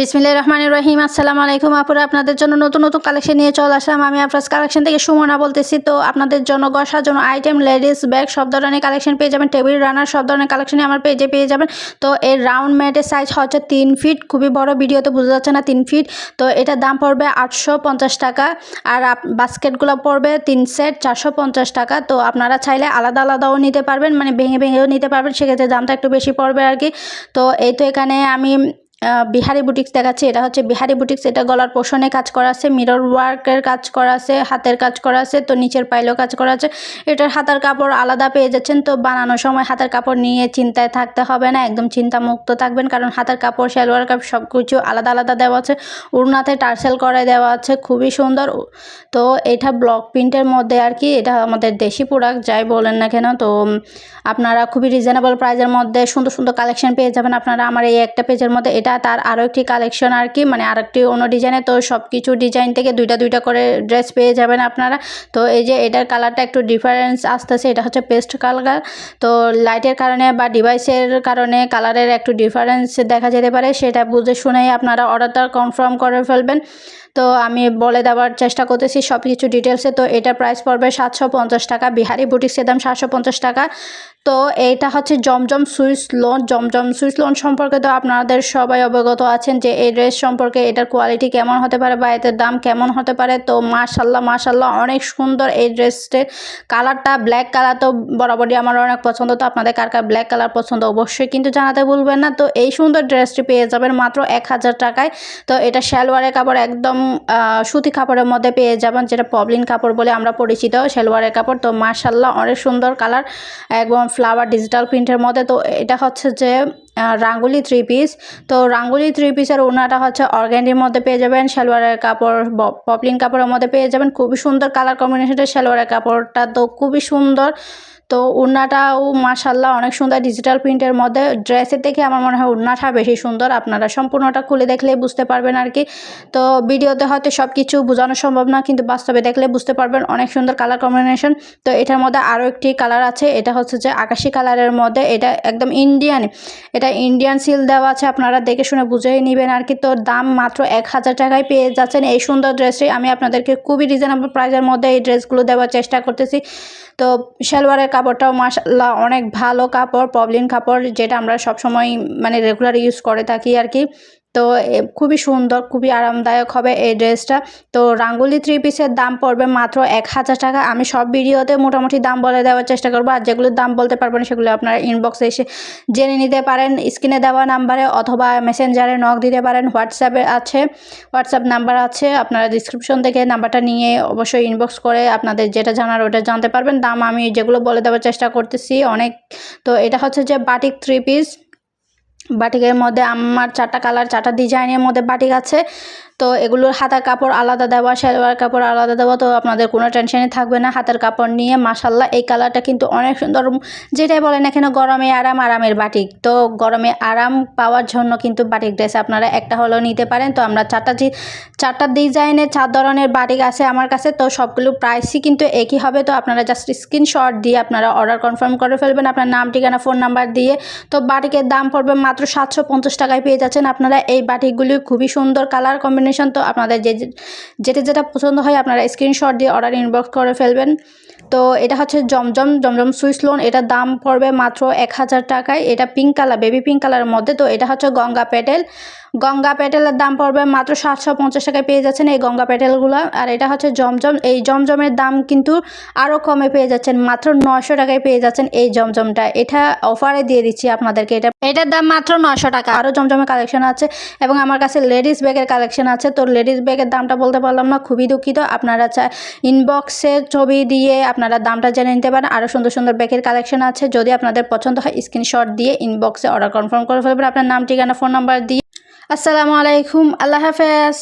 বিসমিল্লাহির রহমানির রহিম। আসসালামু আলাইকুম আপুরা আপনাদের জন্য নতুন নতুন কালেকশন নিয়ে চলে আসলাম। আমি আফরাজ কালেকশন থেকে সুমনা বলতেছি। তো আপনাদের জন্য গসার জন্য আইটেম লেডিস ব্যাগ সব ধরনের কালেকশন পেয়ে যাবেন। টেবিল রানার সব ধরনের কালেকশনই আমার পেজে পেয়ে যাবেন। তো এর রাউন্ড ম্যাটের সাইজ হচ্ছে তিন ফিট খুবই বড় ভিডিওতে বোঝা যাচ্ছে না, তিন ফিট তো এটার দাম পড়বে আটশো পঞ্চাশ টাকা। আর বাস্কেটগুলো পড়বে তিন সেট চারশো পঞ্চাশ টাকা। তো আপনারা চাইলে আলাদা আলাদাও নিতে পারবেন মানে ভেঙে ভেঙেও নিতে পারবেন। সেক্ষেত্রে দামটা একটু বেশি পড়বে আর কি তো এই তো এখানে আমি বিহারি বুটিক্স দেখাচ্ছি। এটা হচ্ছে বিহারি বুটিক্স। এটা গলার পোষণে কাজ করা আছে মিরর ওয়ার্কের কাজ করা আছে হাতের কাজ করা আছে তো নিচের পাইলেও কাজ করা আছে এটার হাতার কাপড় আলাদা পেয়ে যাচ্ছেন, তো বানানোর সময় হাতের কাপড় নিয়ে চিন্তায় থাকতে হবে না, একদম চিন্তা মুক্ত থাকবেন, কারণ হাতের কাপড়, সালোয়ার কাপড় সব কিছু আলাদা আলাদা দেওয়া আছে। উড়নাতে টার্সেল করে দেওয়া আছে, খুবই সুন্দর। তো এটা ব্লক প্রিন্টের মধ্যে আর কি, এটা আমাদের দেশি প্রোডাক্ট যাই বলেন না কেন, তো আপনারা খুবই রিজনেবল প্রাইসের মধ্যে সুন্দর সুন্দর কালেকশন পেয়ে যাবেন। আপনারা আমার এই একটা পেজের মধ্যে এটা তার আরও একটি কালেকশন আর কি মানে আরেকটি অন্য ডিজাইনে তো সব কিছু ডিজাইন থেকে দুইটা দুইটা করে ড্রেস পেয়ে যাবেন আপনারা। তো এই যে এটার কালারটা একটু ডিফারেন্স আসতেছে, এটা হচ্ছে পেস্ট কালার তো লাইটের কারণে বা ডিভাইসের কারণে কালারের একটু ডিফারেন্স দেখা যেতে পারে, সেটা বুঝে শুনেই আপনারা অর্ডারটা কনফার্ম করে ফেলবেন। তো আমি বলে দেওয়ার চেষ্টা করতেছি সব কিছু ডিটেলসে তো এটার প্রাইস পড়বে সাতশো পঞ্চাশ টাকা, বিহারি বুটিক্সের দাম সাতশো পঞ্চাশ টাকা। তো এইটা হচ্ছে Zamzam Swiss loan. Zamzam Swiss loan সম্পর্কে তো আপনাদের সবাই অবগত আছেন যে এই ড্রেস সম্পর্কে এটার কোয়ালিটি কেমন হতে পারে বা এটার দাম কেমন হতে পারে। তো মাশাল্লাহ মাশাল্লাহ অনেক সুন্দর এই ড্রেসটির কালারটা। ব্ল্যাক কালার তো বরাবরই আমার অনেক পছন্দ। তো আপনাদের কার কার ব্ল্যাক কালার পছন্দ অবশ্যই কিন্তু জানাতে ভুলবেন না। তো এই সুন্দর ড্রেসটি পেয়ে যাবেন মাত্র এক হাজার টাকায়। তো এটা সালোয়ারের কাপড় একদম সুতি কাপড়ের মধ্যে পেয়ে যাবেন, যেটা পবলিন কাপড় বলে আমরা পরিচিত সালোয়ারের কাপড়। তো মার্শাল্লাহ অনেক সুন্দর কালার, একদম ফ্লাওয়ার ডিজিটাল প্রিন্টের মধ্যে, তো এটা হচ্ছে যে রাঙ্গুলি থ্রি পিস তো রাঙ্গুলি থ্রি পিসের ওনাটা হচ্ছে অর্গ্যান্ডির মধ্যে পেয়ে যাবেন, সালোয়ারের কাপড় পপলিন কাপড়ের মধ্যে পেয়ে যাবেন। খুবই সুন্দর কালার কম্বিনেশনটা সালোয়ারের কাপড়টা তো খুবই সুন্দর। তো উন্নাটাও মাশাল্লাহ অনেক সুন্দর ডিজিটাল প্রিন্টের মধ্যে। ড্রেসের থেকে আমার মনে হয় উন্নাটা বেশি সুন্দর, আপনারা সম্পূর্ণটা খুলে দেখলেই বুঝতে পারবেন আর কি। তো ভিডিওতে হয়তো সব কিছু বোঝানো সম্ভব না, কিন্তু বাস্তবে দেখলে বুঝতে পারবেন অনেক সুন্দর কালার কম্বিনেশন তো এটার মধ্যে আরও একটি কালার আছে, এটা হচ্ছে যে আকাশি কালারের মধ্যে, এটা একদম ইন্ডিয়ান এটা ইন্ডিয়ান সিল দেওয়া আছে, আপনারা দেখে শুনে বুঝেই নেবেন আর কি। তো দাম মাত্র এক হাজার টাকায় পেয়ে যাচ্ছেন এই সুন্দর ড্রেসটি আমি আপনাদেরকে খুবই রিজনেবল প্রাইসের মধ্যে এই ড্রেসগুলো দেওয়ার চেষ্টা করতেছি। তো সালোয়ারের কাপড়টাও মাসাল্লাহ অনেক ভালো কাপড় পবলিন কাপড়, যেটা আমরা সবসময় মানে রেগুলার ইউজ করে থাকি আর কি। তো খুবই সুন্দর, খুবই আরামদায়ক হবে এই ড্রেসটা। তো, রাঙ্গুলি থ্রি পিসের দাম পড়বে মাত্র এক হাজার টাকা। আমি সব ভিডিওতে মোটামুটি দাম বলে দেওয়ার চেষ্টা করব, আর যেগুলোর দাম বলতে পারব না সেগুলো আপনারা ইনবক্সে এসে জেনে নিতে পারেন। স্ক্রিনে দেওয়া নাম্বারে অথবা মেসেঞ্জারে নক দিতে পারেন হোয়াটসঅ্যাপে আছে হোয়াটসঅ্যাপ নাম্বার আছে, আপনারা ডিসক্রিপশন থেকে নাম্বারটা নিয়ে অবশ্যই ইনবক্স করে আপনাদের যেটা জানার ওটা জানতে পারবেন। দাম আমি যেগুলো বলে দেওয়ার চেষ্টা করতেছি অনেক। তো, এটা হচ্ছে যে বাটিক থ্রি পিস বাটিকের মধ্যে আমার চারটা কালার, চারটা ডিজাইনের মধ্যে বাটিক আছে। তো এগুলোর হাতার কাপড় আলাদা দেওয়া, সালোয়ার কাপড় আলাদা দেওয়া, তো আপনাদের কোনো টেনশনই থাকবে না। হাতের কাপড় নিয়ে মাসাল্লাহ এই কালারটা কিন্তু অনেক সুন্দর। যেটাই বলেন এখানে গরমে আরাম, আরামের বাটিক। তো গরমে আরাম পাওয়ার জন্য কিন্তু বাটিক ড্রেস আপনারা একটা হলেও নিতে পারেন। তো আমরা চারটা চারটা ডিজাইনের চার ধরনের বাটিক আছে আমার কাছে। তো সবগুলো প্রাইসই কিন্তু একই হবে। তো আপনারা জাস্ট স্ক্রিনশট দিয়ে আপনারা অর্ডার কনফার্ম করে ফেলবেন। আপনার নাম, ঠিকানা ফোন নাম্বার দিয়ে। তো বাটিকের দাম পড়বে মাত্র সাতশো পঞ্চাশ টাকায় পেয়ে যাচ্ছেন আপনারা। এই বাটিকগুলি খুবই সুন্দর কালার কম্বিনেশন। তো আপনাদের যে যেটা যেটা পছন্দ হয় আপনারা স্ক্রিনশট দিয়ে অর্ডার ইনবক্স করে ফেলবেন। তো এটা হচ্ছে জমজম জমজম সুইস লোন। এটার দাম পড়বে মাত্র এক হাজার টাকায়। এটা পিঙ্ক কালার বেবি পিঙ্ক কালারের মধ্যে। তো এটা হচ্ছে গঙ্গা পেটেল। গঙ্গা পেটেলের দাম পড়বে মাত্র সাতশো পঞ্চাশ টাকায় পেয়ে যাচ্ছেন এই গঙ্গা পেটেলগুলো। আর এটা হচ্ছে জমজম। এই জমজমের দাম কিন্তু আরও কমে পেয়ে যাচ্ছেন। মাত্র নশো টাকায় পেয়ে যাচ্ছেন এই জমজমটা। এটা অফারে দিয়ে দিচ্ছি আপনাদেরকে। এটা এটার দাম মাত্র নয়শো টাকা। আরও জমজমে কালেকশন আছে এবং আমার কাছে লেডিস ব্যাগের কালেকশন আছে। তো লেডিস ব্যাগের দামটা বলতে পারলাম না, খুবই দুঃখিত। আপনারা চায় ইনবক্সে ছবি দিয়ে আপনারা দামটা জেনে নিতে পারেন। আরও সুন্দর সুন্দর ব্যাগের কালেকশন আছে। যদি আপনাদের পছন্দ হয় স্ক্রিনশট দিয়ে ইনবক্সে অর্ডার কনফার্ম করে ফেলবেন। আপনার নাম, ঠিকানা ফোন নাম্বার দিয়ে। আসসালামু আলাইকুম। আল্লাহ হাফেজ।